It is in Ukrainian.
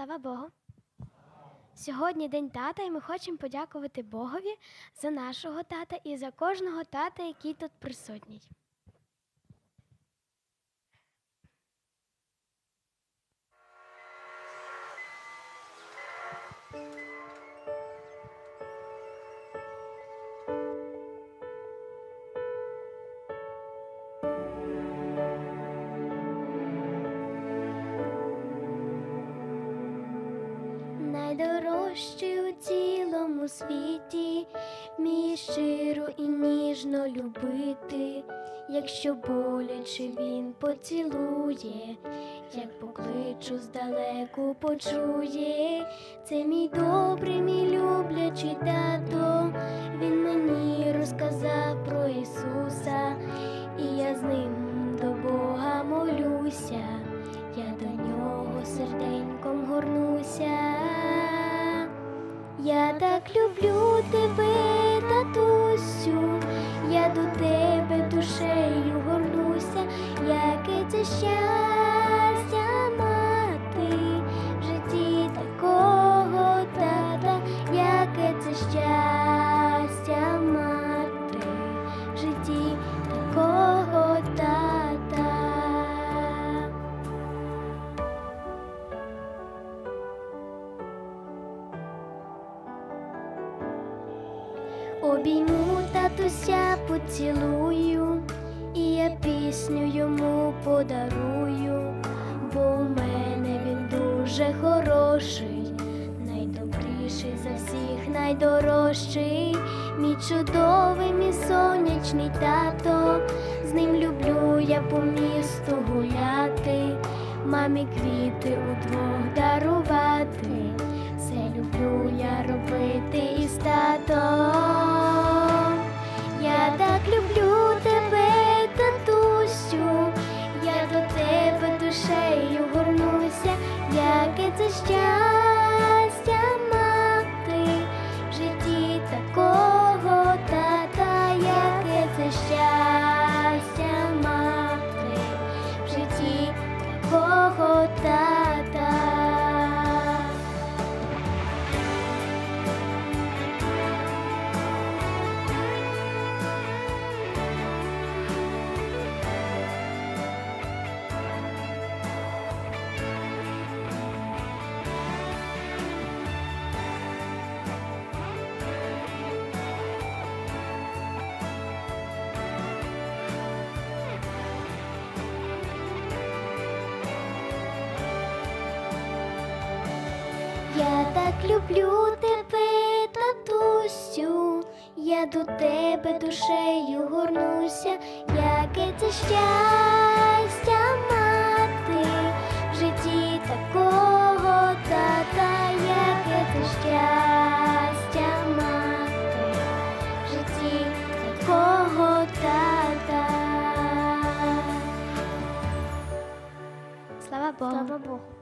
Слава Богу. Сьогодні День тата, і ми хочемо подякувати Богові за нашого тата і за кожного тата, який тут присутній. Найдорожчий у цілому світі, мій щиро і ніжно любити, якщо боляче він поцілує, як покличу здалеку почує, це мій добрий, мій люблячий тато, він мені розказав про Ісуса, і я з ним до Бога молюся. Я до нього серденьком Я так люблю тебе, татусю, я до тебе душею горнуся, яке це щастя Обійму татуся, поцілую, і я пісню йому подарую, бо у мене він дуже хороший, найдобріший за всіх, найдорожчий, мій чудовий, мій сонячний тато, з ним люблю я по місту гуляти, мамі квіти удвох дарувати. Це люблю я робити із татом. Я так люблю тебе, татусю, я до тебе душею горнуся, яке це щастя Я так люблю тебе, татусю, я до тебе душею горнуся, яке це щастя мати в житті такого тата, яке це щастя мати, в житті такого тата. Слава Богу. Слава Богу.